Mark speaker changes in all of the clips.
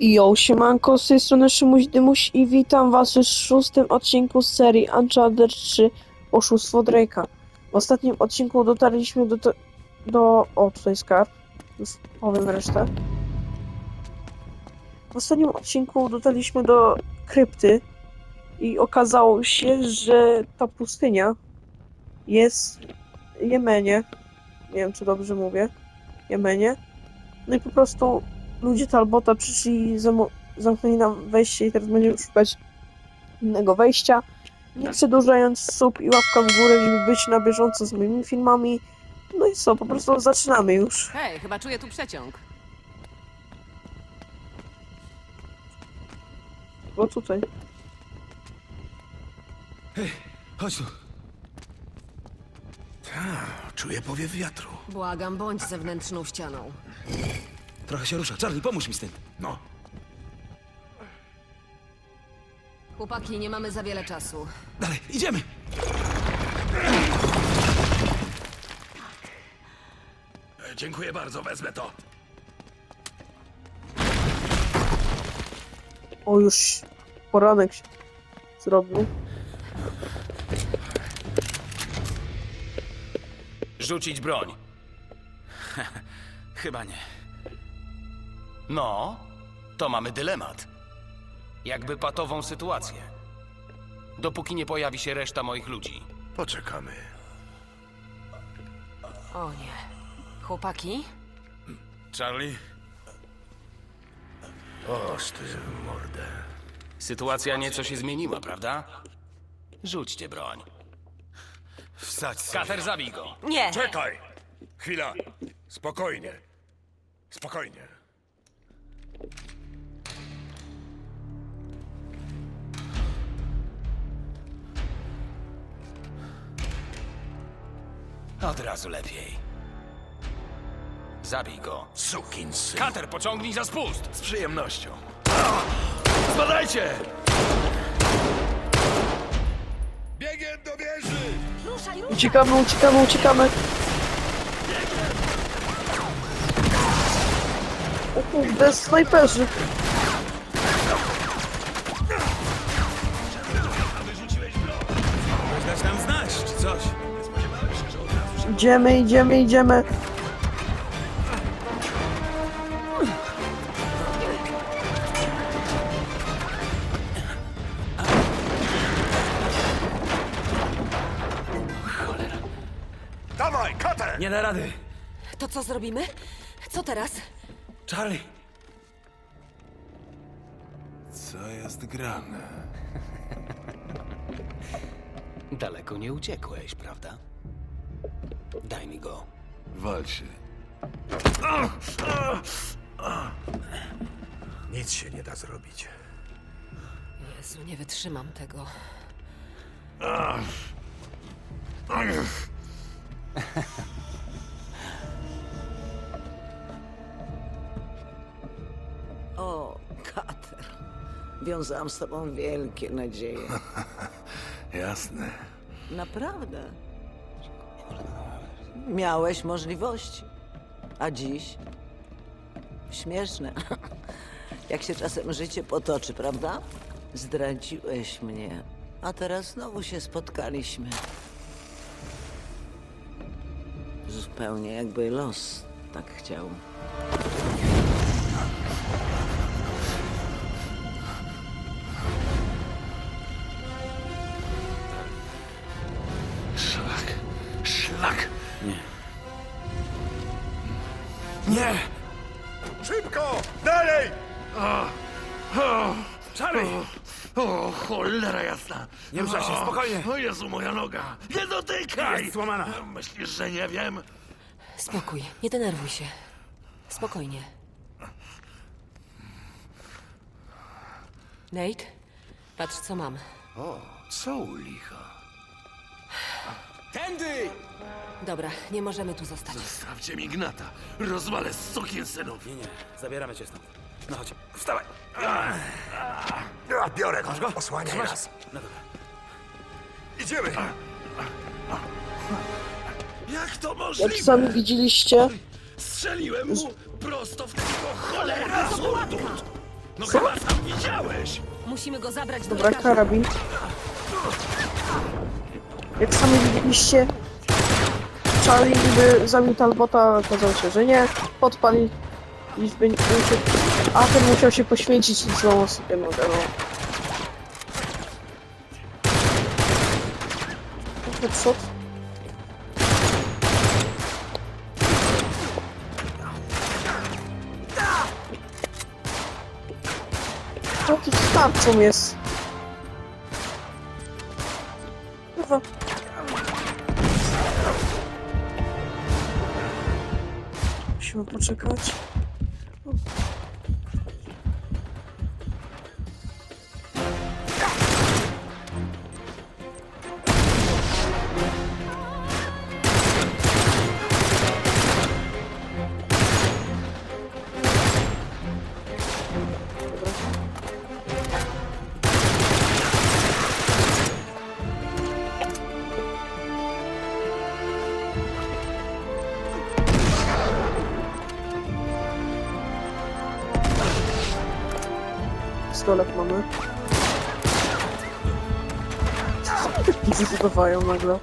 Speaker 1: Jo, siemanko, z tej strony Szymuś Dymuś i witam was w szóstym odcinku z serii Uncharted 3 Oszustwo Drake'a. W ostatnim odcinku dotarliśmy do... te- do... o, tutaj skarb. Powiem resztę. W ostatnim odcinku dotarliśmy do krypty i okazało się, że ta pustynia jest w Jemenie. Nie wiem, czy dobrze mówię. Jemenie. No i po prostu ludzie Talbota przyszli i zamo- zamknęli nam wejście i teraz będziemy szukać innego wejścia. Nie przedłużając sub i łapka w górę, żeby być na bieżąco z moimi filmami. No i co, po prostu zaczynamy już.
Speaker 2: Hej, chyba czuję tu przeciąg.
Speaker 1: Bo tutaj.
Speaker 3: Chodź tu. Ta, czuję powiew wiatru.
Speaker 2: Błagam, bądź zewnętrzną ścianą.
Speaker 3: Trochę się rusza. Charlie, pomóż mi z tym. No.
Speaker 2: Chłopaki, nie mamy za wiele czasu.
Speaker 3: Dalej, idziemy. E, Dziękuję bardzo, wezmę to.
Speaker 1: O, już poranek się zrobił.
Speaker 4: Rzucić broń. Chyba nie. No, to mamy dylemat. Jakby patową sytuację. Dopóki nie pojawi się reszta moich ludzi.
Speaker 3: Poczekamy.
Speaker 2: O nie. Chłopaki?
Speaker 4: Charlie?
Speaker 3: Oż ty mordę.
Speaker 4: Sytuacja nieco się zmieniła, prawda? Rzućcie broń.
Speaker 3: Wsadź sobie.
Speaker 4: Kater, zabij go.
Speaker 2: Nie!
Speaker 5: Czekaj! Chwila. Spokojnie. Spokojnie.
Speaker 4: Od razu lepiej. Zabij go.
Speaker 3: Sukin syn.
Speaker 4: Kater, pociągnij za spust!
Speaker 3: Z przyjemnością. Spadajcie!
Speaker 5: Biegiem do wieży!
Speaker 1: Uciekamy, uciekamy, uciekamy. O kurde, snajperzy.
Speaker 3: Dać nam znać, czy coś.
Speaker 1: Idziemy, idziemy, idziemy.
Speaker 5: Dawaj, Kater!
Speaker 3: Nie da rady.
Speaker 2: To co zrobimy? Co teraz?
Speaker 3: Charlie. Co jest grane?
Speaker 4: Daleko nie uciekłeś, prawda? Daj mi go.
Speaker 3: Wal się.
Speaker 5: Nic się nie da zrobić.
Speaker 2: Jezu, nie wytrzymam tego.
Speaker 6: O, Wiązałam z tobą wielkie nadzieje.
Speaker 3: Jasne.
Speaker 6: Naprawdę. Miałeś możliwości. A dziś? Śmieszne. Jak się czasem życie potoczy, prawda? Zdradziłeś mnie. A teraz znowu się spotkaliśmy. Zupełnie jakby los tak chciał.
Speaker 3: Szlak. Nie. Nie!
Speaker 5: Szybko! Dalej!
Speaker 3: Charlie! O, cholera jasna! Nie ruszaj się, spokojnie! O Jezu, moja noga! Nie dotykaj! Jest złamana! Myślisz, że nie wiem?
Speaker 2: Spokój, nie denerwuj się. Spokojnie. Nate, patrz co mam.
Speaker 3: Co u licha?
Speaker 4: Tędy!
Speaker 2: Dobra, nie możemy tu zostać.
Speaker 3: Zostawcie mi gnata! Rozwalę sukin synów! Nie, nie, zabieramy cię stąd. No chodź, wstawaj!
Speaker 5: Biorę go. Osłaniaj nas.
Speaker 3: No dobra.
Speaker 5: Idziemy!
Speaker 3: Jak to
Speaker 1: Jak
Speaker 3: możliwe?
Speaker 1: sami widzieliście,
Speaker 3: Strzeliłem mu prosto w tego cholera surdut! No chyba sam widziałeś!
Speaker 2: Musimy go zabrać do
Speaker 1: Dobra,
Speaker 2: lekarza.
Speaker 1: karabin. Jak sami widzieliście, Charlie niby zabił Talbota, okazało się, że nie. Podpali liczby, a ten musiał się poświęcić i złamał sobie nogę, no. Headshot. Co tu z tarczą jest? Kurwa. Musimy poczekać. Pistolet mamy. I wybudowają nagle.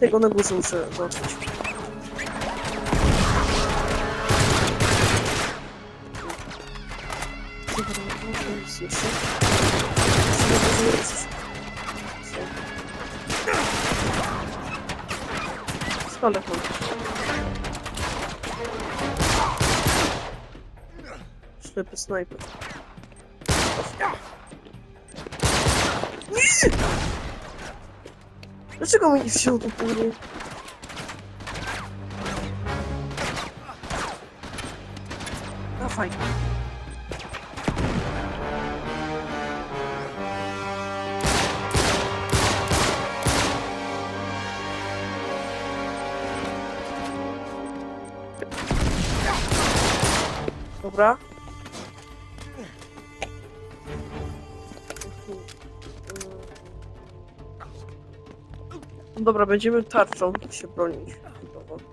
Speaker 1: Tego na górze muszę zobaczyć. Skąd mam? Ślepy snajper. Nie! Dlaczego mi nie wziął do góry? Dobra. Dobra, będziemy tarczą się bronić. Dobra.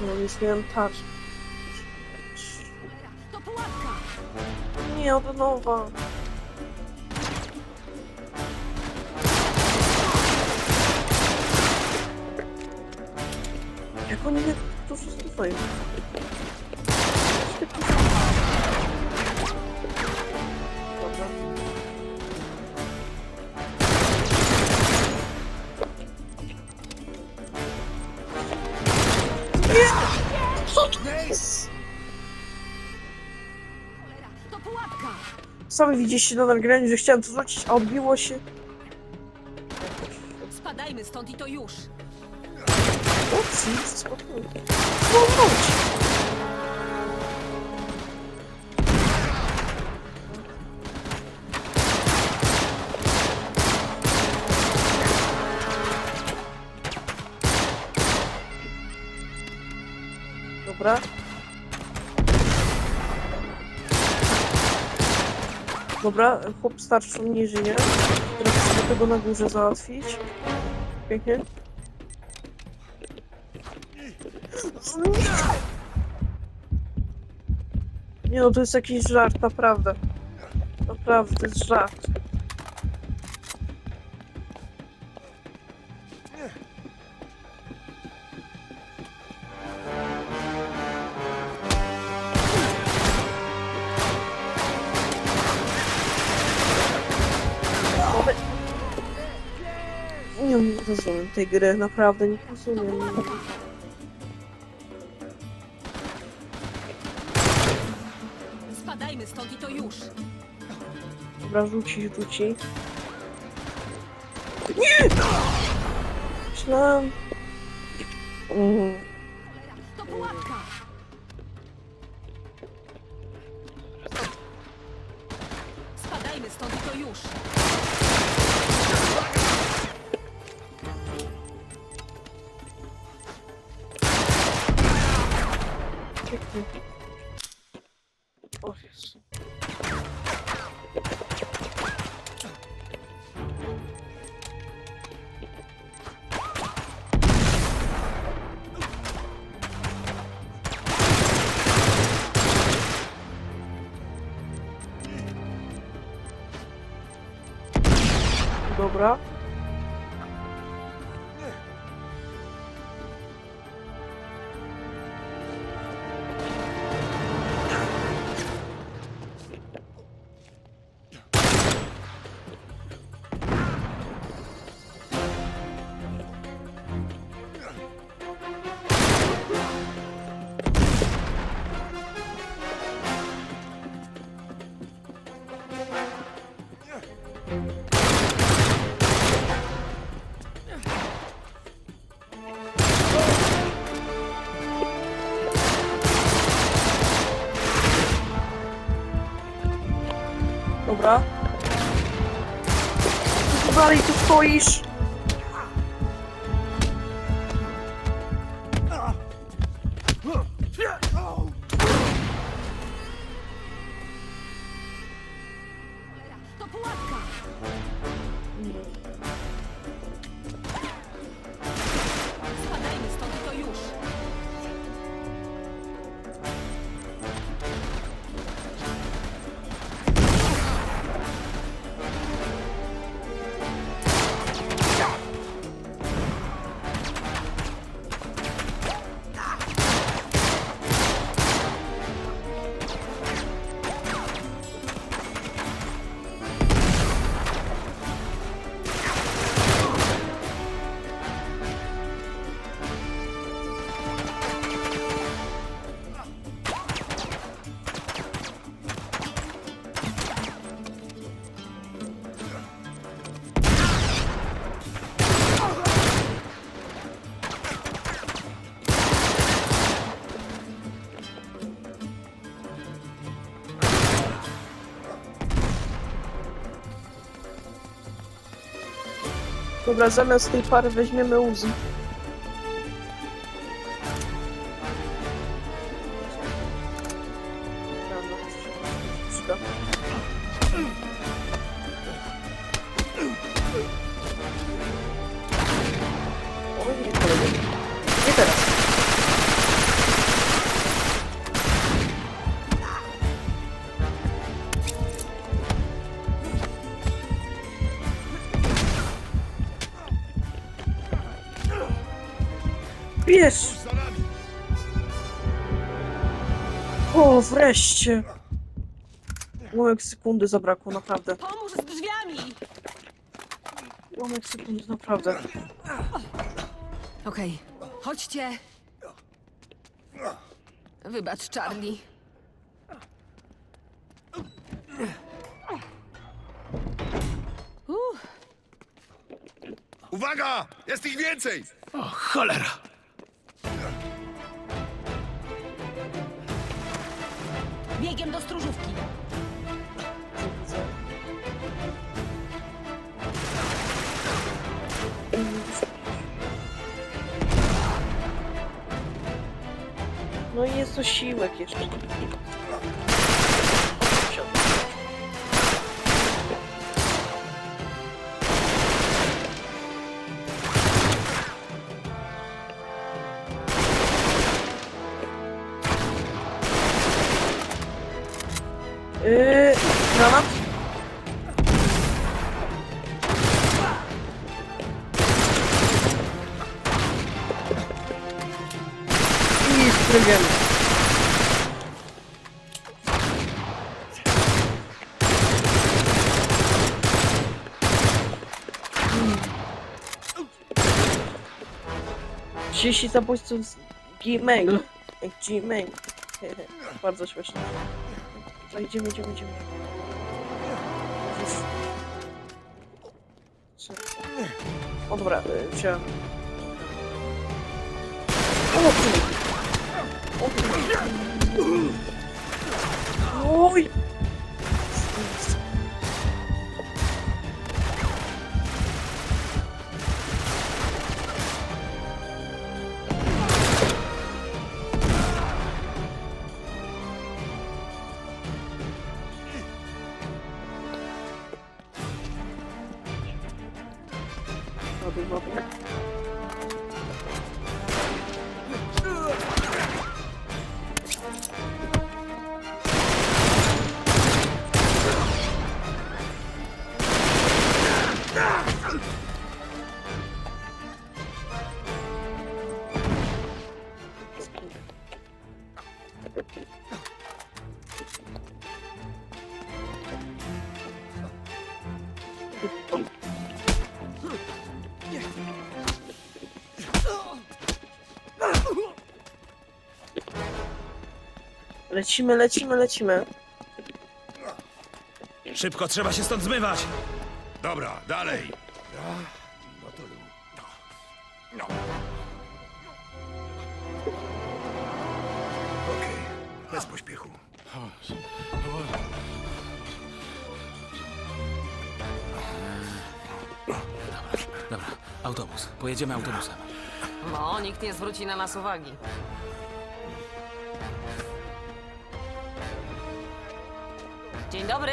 Speaker 1: No miałem tarczę.
Speaker 2: To pułapka!
Speaker 1: Nie, od nowa. Oni mnie tu stoją? Dobra. Nie! Co to jest?
Speaker 2: To pułapka!
Speaker 1: Sami na nagraniu, że chciałem to zwrócić, a odbiło się.
Speaker 2: Spadajmy stąd i to już!
Speaker 1: Spokojnie. Chodź. Dobra. Dobra, chłop starszy nie żyje. Teraz trzeba tego na górze załatwić. Pięknie. Nie no, to jest jakiś żart, naprawdę. Naprawdę, to jest żart. Nie rozumiem tej gry, naprawdę nie rozumiem.
Speaker 2: Już!
Speaker 1: Dobra, rzuci, rzuci. Nie! Myślałem... Mm! Dobra. Dobra. Dalej tu stoisz? Dobra, zamiast tej pary weźmiemy Uzi. Dobra, przyda. O, wreszcie! Ułamek sekundy zabrakło, naprawdę.
Speaker 2: Pomóż z drzwiami!
Speaker 1: Ułamek sekundy, naprawdę.
Speaker 2: Okej, chodźcie. Wybacz, Charlie. Uff,
Speaker 5: Uwaga! Jest ich więcej!
Speaker 3: O, cholera!
Speaker 2: Stróżówki.
Speaker 1: No i jest osiłek jeszcze. 30 zabójców z Gmail. Gmail. Bardzo śmieszne. To idziemy, idziemy, idziemy. O dobra, e, wziąłem. O, Oj! Lecimy, lecimy, lecimy.
Speaker 7: Szybko, trzeba się stąd zmywać!
Speaker 5: Dobra, dalej.
Speaker 3: Okej, bez pośpiechu.
Speaker 4: Dobra, autobus. Pojedziemy autobusem.
Speaker 2: No, nikt nie zwróci na nas uwagi. Dzień dobry.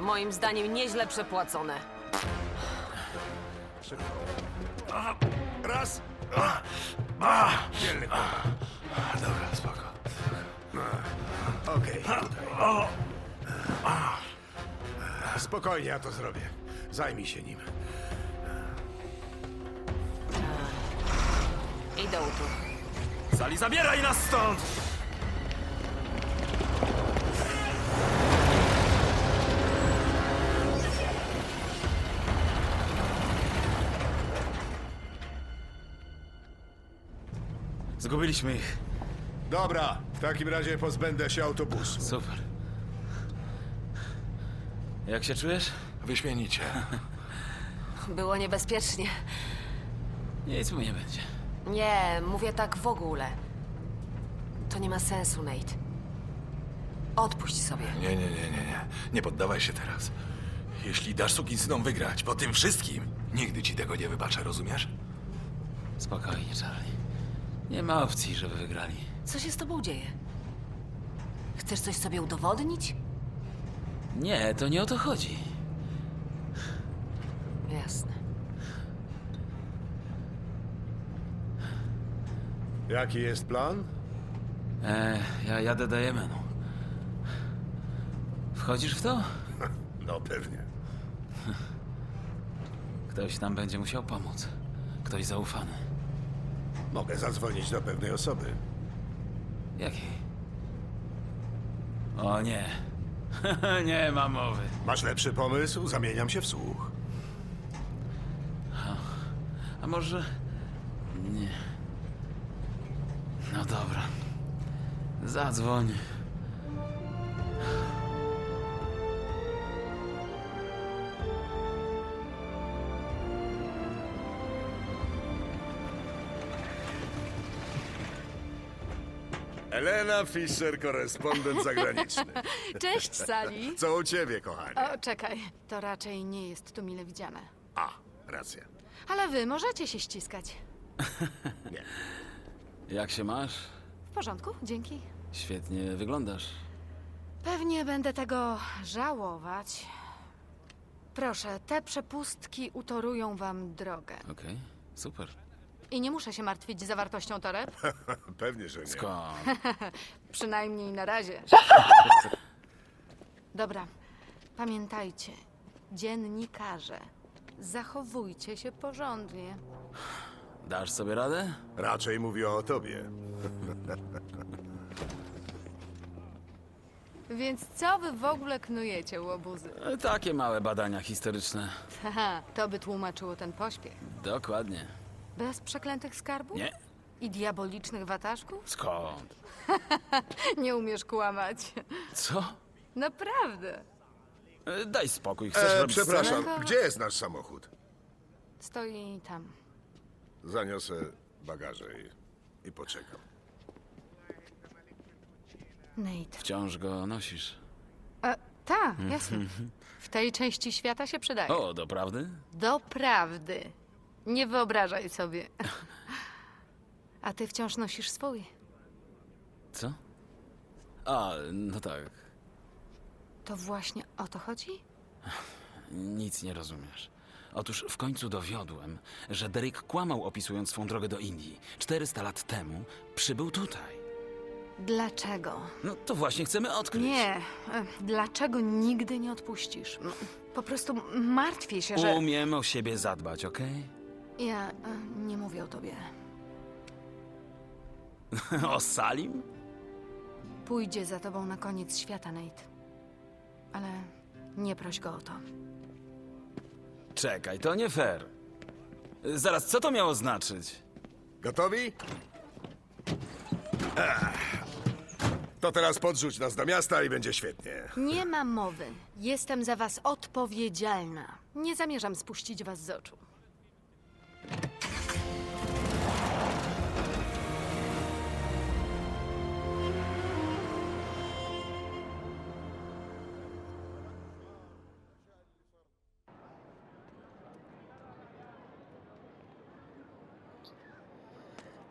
Speaker 2: Moim zdaniem nieźle przepłacone.
Speaker 3: Raz. Dzielny chłopak. Dobra, spoko. Okej, tutaj. Spokojnie, ja to zrobię. Zajmij się nim.
Speaker 2: Idą tu.
Speaker 7: Sali, zabieraj nas stąd! Zgubiliśmy ich.
Speaker 3: Dobra, w takim razie pozbędę się autobusu.
Speaker 4: Super. Jak się czujesz?
Speaker 3: Wyśmienicie.
Speaker 2: Było niebezpiecznie.
Speaker 4: Nic mu nie będzie.
Speaker 2: Nie, mówię tak w ogóle. To nie ma sensu, Nate. Odpuść sobie.
Speaker 3: Nie, nie, nie, nie, nie. Nie poddawaj się teraz. Jeśli dasz sukinsynom wygrać po tym wszystkim, nigdy ci tego nie wybaczę, rozumiesz?
Speaker 4: Spokojnie, Charlie. Nie ma opcji, żeby wygrali.
Speaker 2: Co się z tobą dzieje? Chcesz coś sobie udowodnić?
Speaker 4: Nie, to nie o to chodzi.
Speaker 2: Jasne.
Speaker 3: Jaki jest plan?
Speaker 4: E, ja jadę do Jemenu. Wchodzisz w to?
Speaker 3: No pewnie.
Speaker 4: Ktoś nam będzie musiał pomóc. Ktoś zaufany.
Speaker 3: Mogę zadzwonić do pewnej osoby.
Speaker 4: Jakiej? O nie. nie ma mowy.
Speaker 3: Masz lepszy pomysł? Zamieniam się w słuch.
Speaker 4: A może... Nie. No dobra. Zadzwoń.
Speaker 3: Elena Fischer, korespondent zagraniczny.
Speaker 8: Cześć, Sali.
Speaker 3: Co u ciebie, kochanie?
Speaker 8: O, czekaj, to raczej nie jest tu mile widziane.
Speaker 3: A, racja.
Speaker 8: Ale wy możecie się ściskać.
Speaker 4: Jak się masz?
Speaker 8: W porządku, dzięki.
Speaker 4: Świetnie wyglądasz.
Speaker 8: Pewnie będę tego żałować. Proszę, te przepustki utorują wam drogę.
Speaker 4: Okej, super.
Speaker 8: I nie muszę się martwić zawartością toreb,
Speaker 3: Pewnie, że nie.
Speaker 4: Skąd?
Speaker 8: przynajmniej na razie. Dobra, pamiętajcie, dziennikarze, zachowujcie się porządnie.
Speaker 4: Dasz sobie radę?
Speaker 3: Raczej mówię o tobie.
Speaker 8: Więc co wy w ogóle knujecie, łobuzy?
Speaker 4: E, Takie małe badania historyczne.
Speaker 8: Haha, to by tłumaczyło ten pośpiech.
Speaker 4: Dokładnie.
Speaker 8: Bez przeklętych skarbów?
Speaker 4: Nie?
Speaker 8: I diabolicznych wataszków?
Speaker 4: Skąd?
Speaker 8: Nie umiesz kłamać.
Speaker 4: Co?
Speaker 8: Naprawdę.
Speaker 4: E, Daj spokój, chcesz
Speaker 3: E,
Speaker 4: robić
Speaker 3: przepraszam,
Speaker 8: scenę?
Speaker 3: gdzie jest nasz samochód?
Speaker 8: Stoi tam.
Speaker 3: Zaniosę bagaże i, i poczekam.
Speaker 8: Nate.
Speaker 4: Wciąż go nosisz.
Speaker 8: E, tak, jasne. W tej części świata się przydaje.
Speaker 4: O, doprawdy?
Speaker 8: Doprawdy. Nie wyobrażaj sobie. A ty wciąż nosisz swój.
Speaker 4: Co? A, no tak.
Speaker 8: To właśnie o to chodzi?
Speaker 4: Nic nie rozumiesz. Otóż w końcu dowiodłem, że Derek kłamał opisując swą drogę do Indii. 400 lat temu przybył tutaj.
Speaker 8: Dlaczego?
Speaker 4: No to właśnie chcemy odkryć.
Speaker 8: Nie. e, Dlaczego nigdy nie odpuścisz? Po prostu martwię się, że...
Speaker 4: Umiem o siebie zadbać, okej?
Speaker 8: Ja e, nie mówię o tobie.
Speaker 4: o Salim?
Speaker 8: Pójdzie za tobą na koniec świata, Nate. Ale nie proś go o to.
Speaker 4: Czekaj, to nie fair. Zaraz, co to miało znaczyć?
Speaker 3: Gotowi?
Speaker 5: To teraz podrzuć nas do miasta i będzie świetnie.
Speaker 8: Nie ma mowy. Jestem za was odpowiedzialna. Nie zamierzam spuścić was z oczu.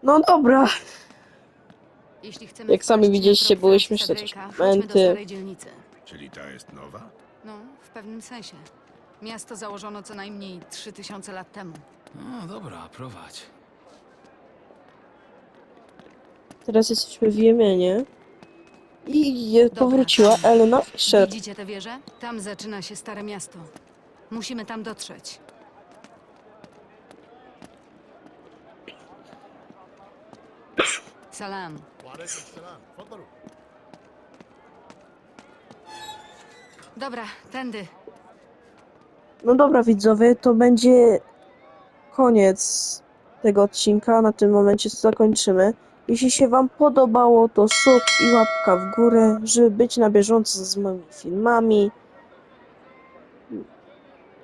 Speaker 1: No dobra,
Speaker 8: Jeśli chcemy
Speaker 1: Jak sami
Speaker 8: wpaść
Speaker 1: widzieliście, były
Speaker 8: Francisa
Speaker 1: śmieszne
Speaker 8: chodźmy do
Speaker 1: momenty.
Speaker 8: starej dzielnicy.
Speaker 5: Czyli ta jest nowa?
Speaker 8: No, w pewnym sensie. Miasto założono co najmniej 3000 lat temu.
Speaker 4: No dobra, prowadź.
Speaker 1: teraz jesteśmy w Jemenie. I je- powróciła. Elena Fisher.
Speaker 8: Widzicie tę wieżę? Tam zaczyna się Stare Miasto. Musimy tam dotrzeć. Salam. Dobra, tędy.
Speaker 1: No dobra widzowie, to będzie koniec tego odcinka. Na tym momencie zakończymy. Jeśli się wam podobało, to sub i łapka w górę, żeby być na bieżąco z moimi filmami.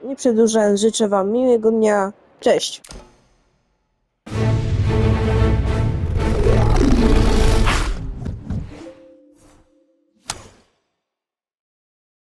Speaker 1: Nie przedłużając, życzę wam miłego dnia. Cześć!